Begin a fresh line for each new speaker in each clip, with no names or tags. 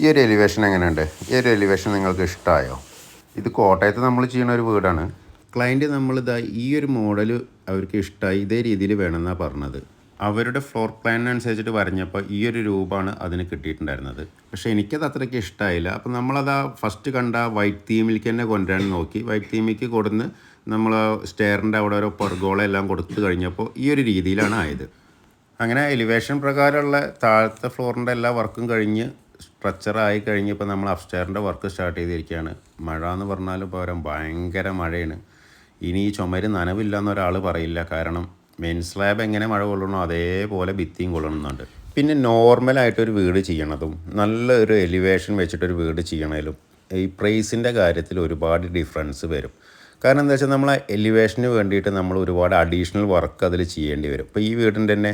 ഈ ഒരു എലിവേഷൻ എങ്ങനെയുണ്ട്? ഈ ഒരു എലിവേഷൻ നിങ്ങൾക്ക് ഇഷ്ടമായോ ഇത് കോട്ടയത്ത് നമ്മൾ ചെയ്യുന്ന ഒരു വീടാണ്. ക്ലയന്റ് നമ്മളിതാ ഈ ഒരു മോഡൽ അവർക്ക് ഇഷ്ടമായി ഇതേ രീതിയിൽ വേണമെന്നാണ് പറഞ്ഞത്. അവരുടെ ഫ്ലോർ പ്ലാനിനനുസരിച്ചിട്ട് വരഞ്ഞപ്പോൾ ഈ ഒരു രൂപമാണ് അതിന് കിട്ടിയിട്ടുണ്ടായിരുന്നത്. പക്ഷേ എനിക്കത് അത്രയ്ക്ക് ഇഷ്ടമായില്ല അപ്പോൾ നമ്മളത് ആ ഫസ്റ്റ് കണ്ട വൈറ്റ് തീമിലേക്ക് തന്നെ കൊണ്ടുവരാൻ നോക്കി. വൈറ്റ് തീമിലേക്ക് കൊടുന്ന് നമ്മൾ സ്റ്റെയറിന്റെ അവിടെ ഓരോ പെർഗോളെല്ലാം കൊടുത്തു കഴിഞ്ഞപ്പോൾ ഈ ഒരു രീതിയിലാണ് ആയത്. അങ്ങനെ എലിവേഷൻ പ്രകാരമുള്ള താഴത്തെ ഫ്ലോറിന്റെ എല്ലാ വർക്കും കഴിഞ്ഞ് സ്ട്രക്ചറായി കഴിഞ്ഞപ്പോൾ നമ്മൾ അപ്സ്റ്റെയറിന്റെ വർക്ക് സ്റ്റാർട്ട് ചെയ്തിരിക്കുകയാണ്. മഴ എന്ന് പറഞ്ഞാലും പകരം ഭയങ്കര മഴയാണ്. ഇനി ഈ ചുമര് നനവില്ല എന്നൊരാൾ പറയില്ല. കാരണം മെയിൻ സ്ലാബ് എങ്ങനെ മഴ കൊള്ളണോ അതേപോലെ ഭിത്തിയും കൊള്ളണമെന്നുണ്ട് പിന്നെ നോർമലായിട്ടൊരു വീട് ചെയ്യണതും നല്ലൊരു എലിവേഷൻ വെച്ചിട്ടൊരു വീട് ചെയ്യണതിലും ഈ പ്രൈസിന്റെ കാര്യത്തിൽ ഒരുപാട് ഡിഫറൻസ് വരും. കാരണം എന്താ വെച്ചാൽ നമ്മൾ എലിവേഷന് വേണ്ടിയിട്ട് നമ്മൾ ഒരുപാട് അഡീഷണൽ വർക്ക് അതിൽ ചെയ്യേണ്ടി വരും. ഇപ്പോൾ ഈ വീടിന്റെ തന്നെ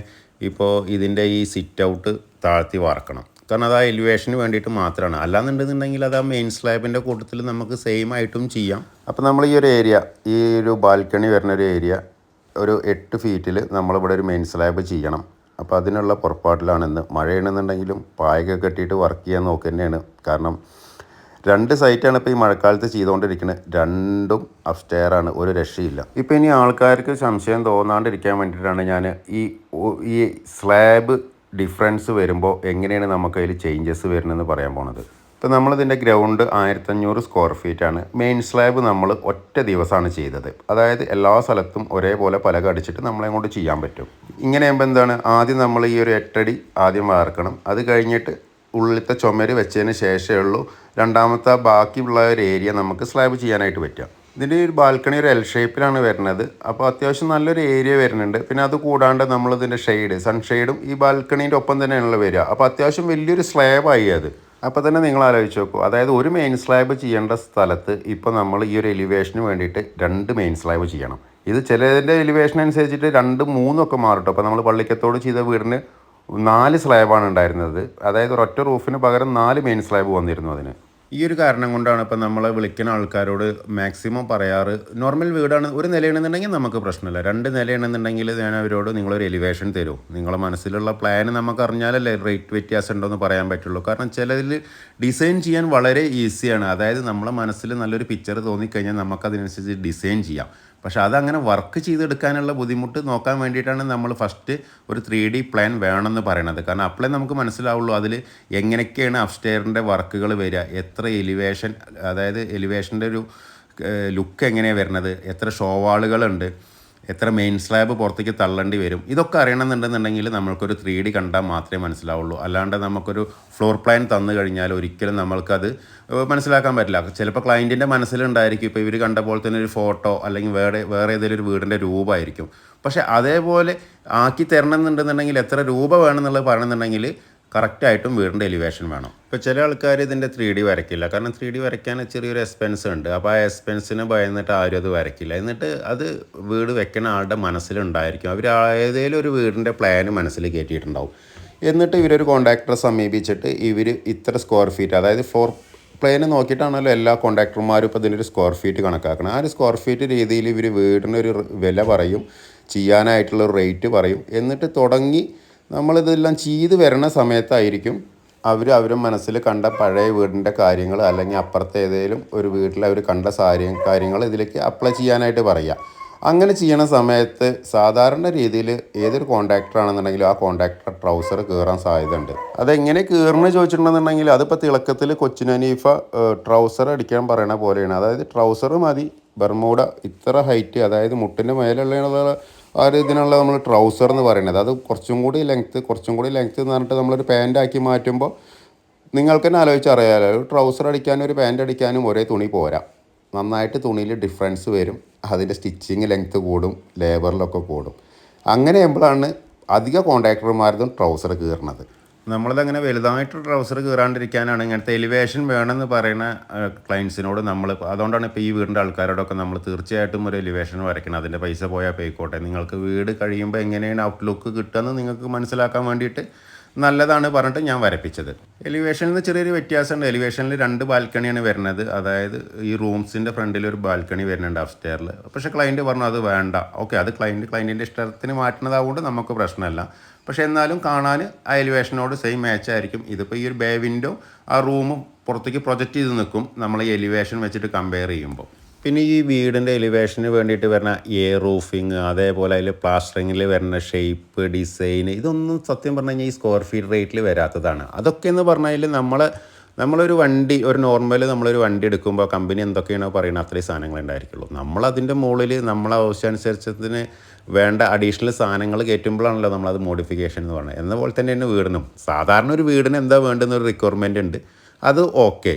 ഇപ്പോൾ ഇതിന്റെ ഈ സിറ്റ് ഔട്ട് താഴ്ത്തി വാർക്കണം. കാരണം അത് ആ എലിവേഷന് വേണ്ടിയിട്ട് മാത്രമാണ്. അല്ലാന്നുണ്ടെന്നുണ്ടെങ്കിൽ അത് ആ മെയിൻ സ്ലാബിന്റെ കൂട്ടത്തിൽ നമുക്ക് സെയിം ആയിട്ടും ചെയ്യാം. അപ്പോൾ നമ്മൾ ഈ ഒരു ഏരിയ ഈ ഒരു ബാൽക്കണി വരുന്ന ഒരു ഏരിയ ഒരു എട്ട് ഫീറ്റിൽ നമ്മളിവിടെ ഒരു മെയിൻ സ്ലാബ് ചെയ്യണം. അപ്പോൾ അതിനുള്ള പുറപ്പാടിലാണ് ഇന്ന്. മഴയാണെന്നുണ്ടെങ്കിലും പായൊക്കെ കെട്ടിയിട്ട് വർക്ക് ചെയ്യാൻ നോക്കുന്നതാണ് കാരണം രണ്ട് സൈറ്റാണ് ഇപ്പോൾ ഈ മഴക്കാലത്ത് ചെയ്തുകൊണ്ടിരിക്കുന്നത്. രണ്ടും അപ്സ്റ്റെയറാണ് ഒരു രക്ഷയില്ല. ഇപ്പോൾ ഇനി ആൾക്കാർക്ക് സംശയം തോന്നാണ്ടിരിക്കാൻ വേണ്ടിയിട്ടാണ് ഞാൻ ഈ ഈ സ്ലാബ് ഡിഫറൻസ് വരുമ്പോൾ എങ്ങനെയാണ് നമുക്ക് അതിൽ ചേഞ്ചസ് വരുന്നതെന്ന് പറയാൻ പോണത്. ഇപ്പോൾ നമ്മളിതിന്റെ ഗ്രൗണ്ട് ആയിരത്തഞ്ഞൂറ് സ്ക്വയർ ഫീറ്റ് ആണ്. മെയിൻ സ്ലാബ് നമ്മൾ ഒറ്റ ദിവസമാണ് ചെയ്തത്. അതായത് എല്ലാ സ്ഥലത്തും ഒരേപോലെ പലക അടിച്ചിട്ട് നമ്മളെ കൊണ്ട് ചെയ്യാൻ പറ്റും. ഇങ്ങനെ ആകുമ്പോൾ എന്താണ്? ആദ്യം നമ്മൾ ഈ ഒരു എട്ടടി ആദ്യം വാർക്കണം. അത് കഴിഞ്ഞിട്ട് ഉള്ളിലത്തെ ചുമര് വെച്ചതിന് ശേഷമേ ഉള്ളൂ. രണ്ടാമത്തെ ബാക്കിയുള്ള ഒരു ഏരിയ നമുക്ക് സ്ലാബ് ചെയ്യാനായിട്ട് പറ്റുക. ഇതിന്റെ ഒരു ബാൽക്കണി ഒരു എൽ ഷേപ്പിലാണ് വരുന്നത്. അപ്പോൾ അത്യാവശ്യം നല്ലൊരു ഏരിയ വരുന്നുണ്ട്. പിന്നെ അത് കൂടാണ്ട് നമ്മളിതിന്റെ ഷെയ്ഡ് സൺഷെയ്ഡും ഈ ബാൽക്കണീന്റെ ഒപ്പം തന്നെയാണല്ലോ വരിക. അപ്പോൾ അത്യാവശ്യം വലിയൊരു സ്ലാബായി അത്. അപ്പോൾ തന്നെ നിങ്ങൾ ആലോചിച്ച് നോക്കൂ. അതായത് ഒരു മെയിൻ സ്ലാബ് ചെയ്യേണ്ട സ്ഥലത്ത് ഇപ്പോൾ നമ്മൾ ഈ ഒരു എലിവേഷന് വേണ്ടിയിട്ട് രണ്ട് മെയിൻ സ്ലാബ് ചെയ്യണം. ഇത് ചിലതിന്റെ എലിവേഷൻ അനുസരിച്ചിട്ട് രണ്ട് മൂന്നൊക്കെ മാറും അപ്പോൾ നമ്മൾ പള്ളിക്കത്തോട് ചെയ്ത വീടിന് നാല് സ്ലാബാണ് ഉണ്ടായിരുന്നത്. അതായത് ഒരൊറ്റ റൂഫിന് പകരം നാല് മെയിൻ സ്ലാബ് വന്നിരുന്നു അതിന്. ഈ ഒരു കാരണം കൊണ്ടാണ് ഇപ്പം നമ്മളെ വിളിക്കുന്ന ആൾക്കാരോട് മാക്സിമം പറയാറ് നോർമൽ വീടാണ് ഒരു നിലയാണെന്നുണ്ടെങ്കിൽ നമുക്ക് പ്രശ്നമില്ല. രണ്ട് നിലയാണെന്നുണ്ടെങ്കിൽ ഞാൻ അവരോട് നിങ്ങളൊരു എലിവേഷൻ തരൂ. നിങ്ങളെ മനസ്സിലുള്ള പ്ലാൻ നമുക്ക് അറിഞ്ഞാലല്ലേ റേറ്റ് വ്യത്യാസം ഉണ്ടോയെന്ന് പറയാൻ പറ്റുള്ളൂ. കാരണം ചിലതിൽ ഡിസൈൻ ചെയ്യാൻ വളരെ ഈസിയാണ് അതായത് നമ്മളെ മനസ്സിൽ നല്ലൊരു പിക്ചർ തോന്നിക്കഴിഞ്ഞാൽ നമുക്കതിനനുസരിച്ച് ഡിസൈൻ ചെയ്യാം. പക്ഷെ അതങ്ങനെ വർക്ക് ചെയ്തെടുക്കാനുള്ള ബുദ്ധിമുട്ട് നോക്കാൻ വേണ്ടിയിട്ടാണ് നമ്മൾ ഫസ്റ്റ് ഒരു ത്രീ ഡി പ്ലാൻ വേണമെന്ന് പറയണത്. കാരണം അപ്പോഴേ നമുക്ക് മനസ്സിലാവുള്ളൂ അതിൽ എങ്ങനെയൊക്കെയാണ് അപ്സ്റ്റെയറിന്റെ വർക്കുകൾ വരിക എത്ര എലിവേഷൻ അതായത് എലിവേഷന്റെ ഒരു ലുക്ക് എങ്ങനെയാണ് വരുന്നത് എത്ര ഷോവാളുകളുണ്ട് എത്ര മെയിൻ സ്ലാബ് പുറത്തേക്ക് തള്ളേണ്ടി വരും? ഇതൊക്കെ അറിയണമെന്നുണ്ടെന്നുണ്ടെങ്കിൽ നമ്മൾക്കൊരു ത്രീ ഡി കണ്ടാൽ മാത്രമേ മനസ്സിലാവുള്ളൂ. അല്ലാണ്ട് നമുക്കൊരു ഫ്ലോർ പ്ലാൻ തന്നു കഴിഞ്ഞാൽ ഒരിക്കലും നമ്മൾക്കത് മനസ്സിലാക്കാൻ പറ്റില്ല. ചിലപ്പോൾ ക്ലയന്റിന്റെ മനസ്സിലുണ്ടായിരിക്കും. ഇപ്പോൾ ഇവർ കണ്ട പോലെ തന്നെ ഒരു ഫോട്ടോ അല്ലെങ്കിൽ വേറെ വേറെ ഏതെങ്കിലും ഒരു വീടിന്റെ രൂപമായിരിക്കും. പക്ഷേ അതേപോലെ ആക്കി തരണം എന്നുണ്ടെന്നുണ്ടെങ്കിൽ എത്ര രൂപ വേണമെന്നുള്ളത് പറയണമെന്നുണ്ടെങ്കിൽ കറക്റ്റായിട്ടും വീടിന്റെ എലിവേഷൻ വേണം. ഇപ്പോൾ ചില ആൾക്കാർ ഇതിന്റെ ത്രീ ഡി വരയ്ക്കില്ല. കാരണം ത്രീ ഡി വരയ്ക്കാൻ ചെറിയൊരു എക്സ്പെൻസ് ഉണ്ട്. അപ്പോൾ ആ എക്സ്പെൻസിന് ഭയന്നിട്ട് ആരും അത് വരയ്ക്കില്ല. എന്നിട്ട് അത് വീട് വെക്കുന്ന ആളുടെ മനസ്സിലുണ്ടായിരിക്കും. അവർ ഏതെങ്കിലും ഒരു വീടിന്റെ പ്ലാന് മനസ്സിൽ കയറ്റിയിട്ടുണ്ടാവും എന്നിട്ട് ഇവരൊരു കോൺട്രാക്ടറെ സമീപിച്ചിട്ട് ഇവർ ഇത്ര സ്ക്വയർ ഫീറ്റ് അതായത് ഫോർ പ്ലെയിന് നോക്കിയിട്ടാണല്ലോ എല്ലാ കോൺട്രാക്ടർമാരും ഇപ്പോൾ ഇതിനൊരു സ്ക്വയർ ഫീറ്റ് കണക്കാക്കണം ആ ഒരു സ്ക്വയർ ഫീറ്റ് രീതിയിൽ ഇവർ വീടിനൊരു വില പറയും. ചെയ്യാനായിട്ടുള്ള റേറ്റ് പറയും. എന്നിട്ട് തുടങ്ങി നമ്മളിതെല്ലാം ചെയ്ത് വരണ സമയത്തായിരിക്കും അവർ അവരുടെ മനസ്സിൽ കണ്ട പഴയ വീടിന്റെ കാര്യങ്ങൾ അല്ലെങ്കിൽ അപ്പുറത്തെ ഏതെങ്കിലും ഒരു വീട്ടിൽ അവർ കണ്ട സാരി കാര്യങ്ങൾ ഇതിലേക്ക് അപ്ലൈ ചെയ്യാനായിട്ട് പറയുക. അങ്ങനെ ചെയ്യണ സമയത്ത് സാധാരണ രീതിയിൽ ഏതൊരു കോൺട്രാക്ടർ ആണെന്നുണ്ടെങ്കിലും ആ കോൺട്രാക്ടർ ട്രൗസർ കീറാൻ സാധ്യതയുണ്ട്. അതെങ്ങനെ കീറണമെന്ന് ചോദിച്ചിട്ടുണ്ടെന്നുണ്ടെങ്കിൽ അതിപ്പോൾ തിളക്കത്തിൽ കൊച്ചിനനീഫ ട്രൗസർ അടിക്കാൻ പറയണ പോലെയാണ്. അതായത് ട്രൗസർ മതി ബർമൂട ഇത്ര ഹൈറ്റ് അതായത് മുട്ടിന്റെ മേലുള്ള ആ ഒരു ഇതിനുള്ള നമ്മൾ ട്രൗസർ എന്ന് പറയുന്നത്. അത് കുറച്ചും കൂടി ലെങ്ത്ത് കുറച്ചും കൂടി ലെങ്ത്ത് എന്ന് പറഞ്ഞിട്ട് നമ്മളൊരു ആക്കി മാറ്റുമ്പോൾ നിങ്ങൾക്ക് തന്നെ ആലോചിച്ചറിയാലോ ഒരു ട്രൗസർ അടിക്കാനും ഒരു പാന്റ് അടിക്കാനും ഒരേ തുണി പോരാ. നന്നായിട്ട് തുണിയിൽ ഡിഫറൻസ് വരും. അതിന്റെ സ്റ്റിച്ചിങ് ലെങ്ത്ത് കൂടും. ലേബറിലൊക്കെ കൂടും. അങ്ങനെ ആകുമ്പോഴാണ് അധിക കോൺട്രാക്ടർമാരതും ട്രൗസർ കീറുന്നത് നമ്മളതങ്ങനെ വലുതായിട്ട് ട്രൗസർ കീറാണ്ടിരിക്കാനാണ് ഇങ്ങനത്തെ എലിവേഷൻ വേണമെന്ന് പറയുന്ന ക്ലയൻസിനോട് നമ്മൾ അതുകൊണ്ടാണ് ഇപ്പോൾ ഈ വീടിന്റെ ആൾക്കാരോടൊക്കെ നമ്മൾ തീർച്ചയായിട്ടും ഒരു എലിവേഷൻ വരയ്ക്കണം. അതിന്റെ പൈസ പോയാൽ പോയിക്കോട്ടെ. നിങ്ങൾക്ക് വീട് കഴിയുമ്പോൾ എങ്ങനെയാണ് ഔട്ട്ലുക്ക് കിട്ടുകയെന്ന് നിങ്ങൾക്ക് മനസ്സിലാക്കാൻ വേണ്ടിയിട്ട് നല്ലതാണ് പറഞ്ഞിട്ട് ഞാൻ വരപ്പിച്ചത്. എലിവേഷനിൽ നിന്ന് ചെറിയൊരു വ്യത്യാസമുണ്ട്. എലിവേഷനിൽ രണ്ട് ബാൽക്കണിയാണ് വരുന്നത്. അതായത് ഈ റൂംസിന്റെ ഫ്രണ്ടിൽ ഒരു ബാൽക്കണി വരുന്നുണ്ട് അപ്സ്റ്റെയറിൽ പക്ഷേ ക്ലയന്റ് പറഞ്ഞു അത് വേണ്ട. ഓക്കെ അത് ക്ലയന്റ് ക്ലയന്റിന്റെ ഇഷ്ടത്തിന് മാറ്റുന്നതാകൊണ്ട് നമുക്ക് പ്രശ്നമല്ല. പക്ഷേ എന്നാലും കാണാൻ ആ എലിവേഷനോട് സെയിം മാച്ച് ആയിരിക്കും. ഇതിപ്പോൾ ഈ ഒരു ബേ വിൻഡോ ആ റൂമും പുറത്തേക്ക് പ്രൊജക്റ്റ് ചെയ്ത് നിൽക്കും. നമ്മൾ ഈ എലിവേഷൻ വെച്ചിട്ട് കമ്പയർ ചെയ്യുമ്പോൾ. പിന്നെ ഈ വീടിന്റെ എലിവേഷന് വേണ്ടിയിട്ട് വരുന്ന എയർ റൂഫിങ് അതേപോലെ അതിൽ പ്ലാസ്റ്ററിങ്ങിൽ വരുന്ന ഷേപ്പ് ഡിസൈൻ ഇതൊന്നും സത്യം പറഞ്ഞു കഴിഞ്ഞാൽ ഈ സ്ക്വയർ ഫീറ്റ് റേറ്റിൽ വരാത്തതാണ്. അതൊക്കെ എന്ന് പറഞ്ഞാൽ നമ്മൾ നമ്മളൊരു വണ്ടി ഒരു നോർമൽ നമ്മളൊരു വണ്ടി എടുക്കുമ്പോൾ കമ്പനി എന്തൊക്കെയാണോ പറയുന്നത് അത്രയും സാധനങ്ങൾ ഉണ്ടായിരിക്കുള്ളൂ. നമ്മളതിന്റെ മുകളിൽ നമ്മളെ ആവശ്യാനുസരിച്ചതിന് വേണ്ട അഡീഷണൽ സാധനങ്ങൾ കയറ്റുമ്പോഴാണല്ലോ നമ്മളത് മോഡിഫിക്കേഷൻ എന്ന് പറയുന്നത് എന്ന പോലെ തന്നെ തന്നെ വീടിനും. സാധാരണ ഒരു വീടിന് എന്താ വേണ്ടെന്നൊരു റിക്വയർമെന്റ് ഉണ്ട്. അത് ഓക്കെ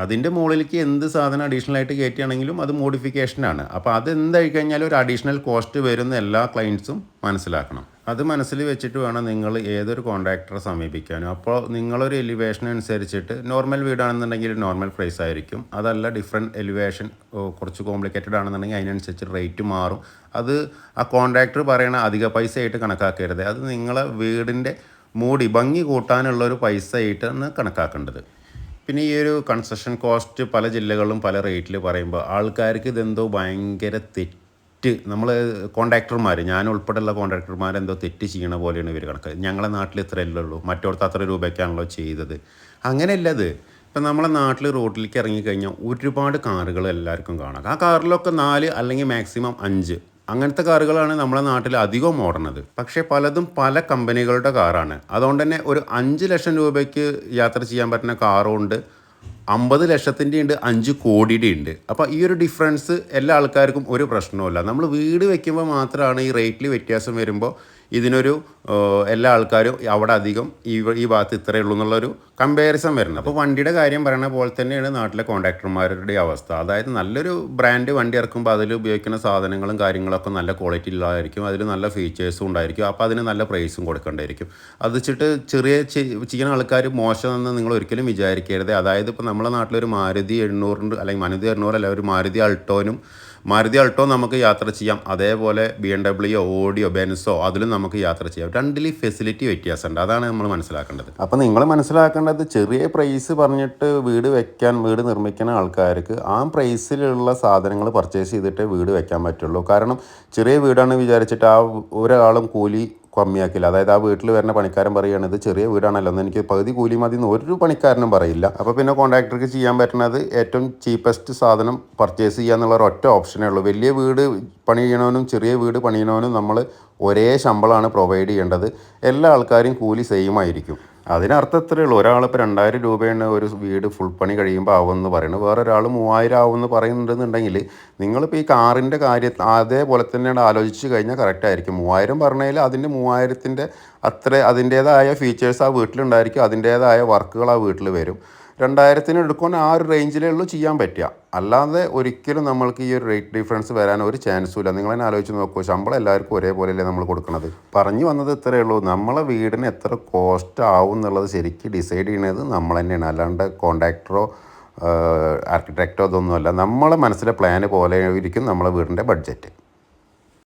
അതിന്റെ മുകളിലേക്ക് എന്ത് സാധനം അഡീഷണൽ ആയിട്ട് കയറ്റുകയാണെങ്കിലും അത് മോഡിഫിക്കേഷനാണ് അപ്പോൾ അത് എന്തായി കഴിഞ്ഞാൽ ഒരു അഡീഷണൽ കോസ്റ്റ് വരുന്ന എല്ലാ ക്ലയൻസും മനസ്സിലാക്കണം. അത് മനസ്സിൽ വെച്ചിട്ട് വേണം നിങ്ങൾ ഏതൊരു കോൺട്രാക്ടറെ സമീപിക്കാനും. അപ്പോൾ നിങ്ങളൊരു എലിവേഷൻ അനുസരിച്ചിട്ട് നോർമൽ വീടാണെന്നുണ്ടെങ്കിൽ നോർമൽ പ്രൈസ് ആയിരിക്കും. അതല്ല ഡിഫറെന്റ് എലിവേഷൻ കുറച്ച് കോംപ്ലിക്കേറ്റഡ് ആണെന്നുണ്ടെങ്കിൽ അതിനനുസരിച്ച് റേറ്റ് മാറും. അത് ആ കോൺട്രാക്ടർ പറയണ അധിക പൈസ ആയിട്ട് കണക്കാക്കരുത്. അത് നിങ്ങളെ വീടിന്റെ മൂടി ഭംഗി കൂട്ടാനുള്ള ഒരു പൈസ ആയിട്ടാണ് കണക്കാക്കേണ്ടത്. പിന്നെ ഈ ഒരു കൺസ്ട്രക്ഷൻ കോസ്റ്റ് പല ജില്ലകളിലും പല റേറ്റിൽ പറയുമ്പോൾ ആൾക്കാർക്ക് ഇതെന്തോ ഭയങ്കര തെറ്റ്. നമ്മൾ കോൺട്രാക്ടർമാർ ഞാൻ ഉൾപ്പെടെയുള്ള കോൺട്രാക്ടർമാർ എന്തോ തെറ്റ് ചെയ്യണ പോലെയാണ് ഇവർ കണക്ക്. ഞങ്ങളെ നാട്ടിൽ ഇത്രയല്ലേ ഉള്ളൂ. മറ്റോടത്ത് അത്ര രൂപയ്ക്കാണല്ലോ ചെയ്തത്. അങ്ങനെയല്ലത് ഇപ്പം നമ്മളെ നാട്ടിൽ റോഡിലേക്ക് ഇറങ്ങിക്കഴിഞ്ഞാൽ ഒരുപാട് കാറുകൾ എല്ലാവർക്കും കാണാം. ആ കാറിലൊക്കെ നാല് അല്ലെങ്കിൽ മാക്സിമം അഞ്ച് അങ്ങനത്തെ കാറുകളാണ് നമ്മുടെ നാട്ടിൽ അധികം ഓടണത് പക്ഷേ പലതും പല കമ്പനികളുടെ കാറാണ്. അതുകൊണ്ട് തന്നെ ഒരു അഞ്ച് ലക്ഷം രൂപയ്ക്ക് യാത്ര ചെയ്യാൻ പറ്റുന്ന കാറും ഉണ്ട് അമ്പത് ലക്ഷത്തിന്റെ ഉണ്ട് അഞ്ച് കോടിയുടെ ഉണ്ട് അപ്പോൾ ഈ ഒരു ഡിഫറൻസ് എല്ലാ ആൾക്കാർക്കും ഒരു പ്രശ്നവുമില്ല. നമ്മൾ വീട് വയ്ക്കുമ്പോൾ മാത്രമാണ് ഈ റേറ്റിൽ വ്യത്യാസം വരുമ്പോൾ ഇതിനൊരു എല്ലാ ആൾക്കാരും അവിടെ അധികം ഈ ഈ ഭാഗത്ത് ഇത്രയേ ഉള്ളൂ എന്നുള്ളൊരു കമ്പാരിസൺ വരുന്നത്. അപ്പോൾ വണ്ടിയുടെ കാര്യം പറയുന്ന പോലെ തന്നെയാണ് നാട്ടിലെ കോൺട്രാക്ടർമാരുടെ അവസ്ഥ. അതായത് നല്ലൊരു ബ്രാൻഡ് വണ്ടി ഇറക്കുമ്പോൾ അതിൽ ഉപയോഗിക്കുന്ന സാധനങ്ങളും കാര്യങ്ങളൊക്കെ നല്ല ക്വാളിറ്റി ഉള്ളതായിരിക്കും. അതിൽ നല്ല ഫീച്ചേഴ്സും ഉണ്ടായിരിക്കും. അപ്പോൾ അതിന് നല്ല പ്രൈസും കൊടുക്കേണ്ടിയിരിക്കും അത് വെച്ചിട്ട് ചെറിയ ചെയ്യുന്ന ആൾക്കാർ മോശമെന്ന് നിങ്ങൾ ഒരിക്കലും വിചാരിക്കരുത്. അതായത് ഇപ്പോൾ നമ്മുടെ നാട്ടിലൊരു മാരുതി എണ്ണൂറിന്റെ അല്ലെങ്കിൽ മാരുതി അല്ലെങ്കിൽ ഒരു മാരുതി അൾട്ടോനും മാരുതി അൾട്ടോ നമുക്ക് യാത്ര ചെയ്യാം. അതേപോലെ ബി എം ഡബ്ല്യു ഓഡിയോ ബെൻസോ അതിലും നമുക്ക് യാത്ര ചെയ്യാം. രണ്ടിൽ ഫെസിലിറ്റി വ്യത്യാസമുണ്ട്. അതാണ് നമ്മൾ മനസ്സിലാക്കേണ്ടത്. അപ്പോൾ നിങ്ങൾ മനസ്സിലാക്കേണ്ടത് ചെറിയ പ്രൈസ് പറഞ്ഞിട്ട് വീട് വെക്കാൻ വീട് നിർമ്മിക്കുന്ന ആൾക്കാർക്ക് ആ പ്രൈസിലുള്ള സാധനങ്ങൾ പർച്ചേസ് ചെയ്തിട്ട് വീട് വെക്കാൻ പറ്റുള്ളൂ. കാരണം ചെറിയ വീടാണ് വിചാരിച്ചിട്ട് ആ ഒരാളും കൂലി കമ്മിയാക്കില്ല. അതായത് ആ വീട്ടിൽ വരുന്ന പണിക്കാരൻ പറയുകയാണ് ഇത് ചെറിയ വീടാണല്ലോ എന്ന് എനിക്ക് പകുതി കൂലി മതി എന്ന് ഒരു പണിക്കാരനും പറയില്ല. അപ്പോൾ പിന്നെ കോൺട്രാക്ടർക്ക് ചെയ്യാൻ പറ്റുന്നത് ഏറ്റവും ചീപ്പസ്റ്റ് സാധനം പർച്ചേസ് ചെയ്യുക എന്നുള്ള ഒറ്റ ഓപ്ഷനേ ഉള്ളൂ. വലിയ വീട് പണി ചെറിയ വീട് പണിയണവനും നമ്മൾ ഒരേ ശമ്പളമാണ് പ്രൊവൈഡ് ചെയ്യേണ്ടത്. എല്ലാ ആൾക്കാരും കൂലി സെയിം ആയിരിക്കും. അതിനർത്ഥം ഒരാൾ ഉള്ളൂ. ഒരാളിപ്പോൾ രണ്ടായിരം രൂപയാണ് ഒരു വീട് ഫുൾ പണി കഴിയുമ്പോൾ ആവുമെന്ന് പറയുന്നത് വേറെ ഒരാൾ മൂവായിരം ആവുമെന്ന് പറയുന്നുണ്ടെന്നുണ്ടെങ്കിൽ നിങ്ങളിപ്പോൾ ഈ കാറിന്റെ കാര്യം അതേപോലെ തന്നെയാണ് ആലോചിച്ച് കഴിഞ്ഞാൽ കറക്റ്റ് ആയിരിക്കും. മൂവായിരം പറഞ്ഞതിൽ അതിന്റെ മൂവായിരത്തിന്റെ അത്ര അതിന്റേതായ ഫീച്ചേഴ്സ് ആ വീട്ടിലുണ്ടായിരിക്കും. അതിന്റേതായ വർക്കുകൾ ആ വീട്ടിൽ വരും. രണ്ടായിരത്തിന് എടുക്കാൻ ആ ഒരു റേഞ്ചിലേ ഉള്ളൂ ചെയ്യാൻ പറ്റുക. അല്ലാതെ ഒരിക്കലും നമ്മൾക്ക് ഈ ഒരു റേറ്റ് ഡിഫറൻസ് വരാൻ ഒരു ചാൻസും ഇല്ല. നിങ്ങൾ തന്നെ ആലോചിച്ച് നോക്കൂ ശമ്പളം എല്ലാവർക്കും ഒരേപോലെയല്ലേ നമ്മൾ കൊടുക്കുന്നത്. പറഞ്ഞു വന്നത് ഇത്രയേ ഉള്ളൂ. നമ്മളെ വീടിന് എത്ര കോസ്റ്റ് ആവും എന്നുള്ളത് ശരിക്കും ഡിസൈഡ് ചെയ്യുന്നത് നമ്മൾ തന്നെയാണ്. അല്ലാണ്ട് കോൺട്രാക്ടറോ ആർക്കിടെക്റ്റോ അതൊന്നുമല്ല. നമ്മളെ മനസ്സിലെ പ്ലാന് പോലെ ഇരിക്കും നമ്മളെ വീടിന്റെ ബഡ്ജറ്റ്